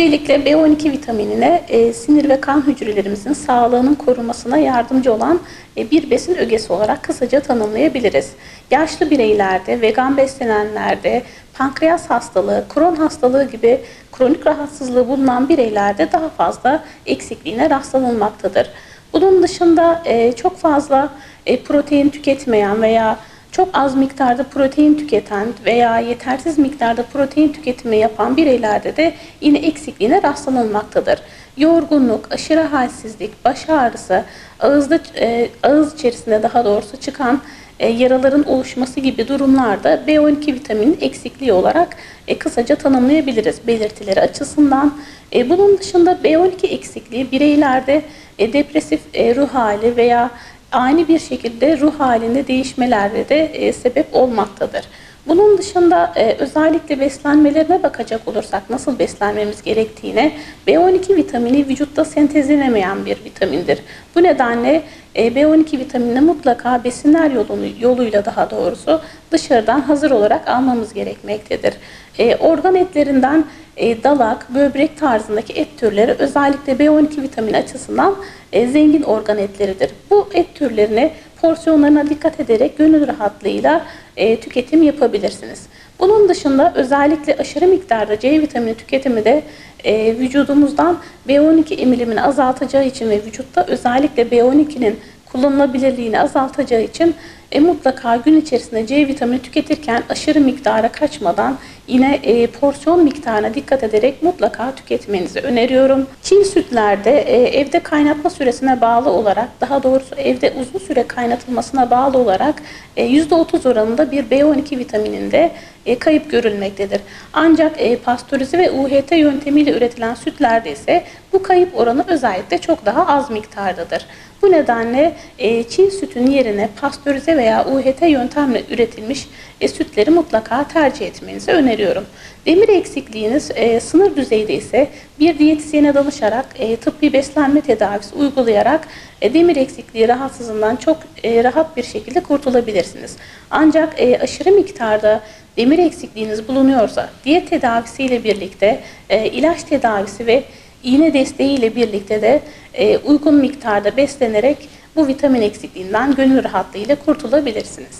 Öncelikle B12 vitaminine e, sinir ve kan hücrelerimizin sağlığının korunmasına yardımcı olan e, bir besin ögesi olarak kısaca tanımlayabiliriz. Yaşlı bireylerde, vegan beslenenlerde, pankreas hastalığı, kron hastalığı gibi kronik rahatsızlığı bulunan bireylerde daha fazla eksikliğine rastlanılmaktadır. Bunun dışında e, çok fazla e, protein tüketmeyen veya çok az miktarda protein tüketen veya yetersiz miktarda protein tüketimi yapan bireylerde de yine eksikliğine rastlanılmaktadır. Yorgunluk, aşırı halsizlik, baş ağrısı, ağızda e, ağız içerisinde daha doğrusu çıkan e, yaraların oluşması gibi durumlarda B12 vitaminin eksikliği olarak e, kısaca tanımlayabiliriz belirtileri açısından. E, bunun dışında B12 eksikliği bireylerde e, depresif e, ruh hali veya ani bir şekilde ruh halinde değişmelerde de e, sebep olmaktadır. Bunun dışında e, özellikle beslenmelerine bakacak olursak nasıl beslenmemiz gerektiğine B12 vitamini vücutta sentezlenemeyen bir vitamindir. Bu nedenle e, B12 vitaminini mutlaka besinler yolunu, yoluyla daha doğrusu dışarıdan hazır olarak almamız gerekmektedir. E, organ etlerinden e, dalak, böbrek tarzındaki et türleri özellikle B12 vitamini açısından e, zengin organ etleridir. Bu et türlerini porsiyonlarına dikkat ederek gönül rahatlığıyla e, tüketim yapabilirsiniz. Bunun dışında özellikle aşırı miktarda C vitamini tüketimi de e, vücudumuzdan B12 emilimini azaltacağı için ve vücutta özellikle B12'nin kullanılabilirliğini azaltacağı için e, mutlaka gün içerisinde C vitamini tüketirken aşırı miktara kaçmadan yine e, porsiyon miktarına dikkat ederek mutlaka tüketmenizi öneriyorum. Çin sütlerde e, evde kaynatma süresine bağlı olarak daha doğrusu evde uzun süre kaynatılmasına bağlı olarak e, %30 oranında bir B12 vitamininde e, kayıp görülmektedir. Ancak e, pastörize ve UHT yöntemiyle üretilen sütlerde ise bu kayıp oranı özellikle çok daha az miktardadır. Bu nedenle e, Çin sütünün yerine pastörize veya UHT yöntemle üretilmiş e, sütleri mutlaka tercih etmenizi öneriyorum. Demir eksikliğiniz e, sınır düzeyde ise bir diyetisyene danışarak e, tıbbi beslenme tedavisi uygulayarak e, demir eksikliği rahatsızlığından çok e, rahat bir şekilde kurtulabilirsiniz. Ancak e, aşırı miktarda demir eksikliğiniz bulunuyorsa diyet tedavisiyle birlikte e, ilaç tedavisi ve iğne desteğiyle birlikte de e, uygun miktarda beslenerek bu vitamin eksikliğinden gönül rahatlığıyla kurtulabilirsiniz.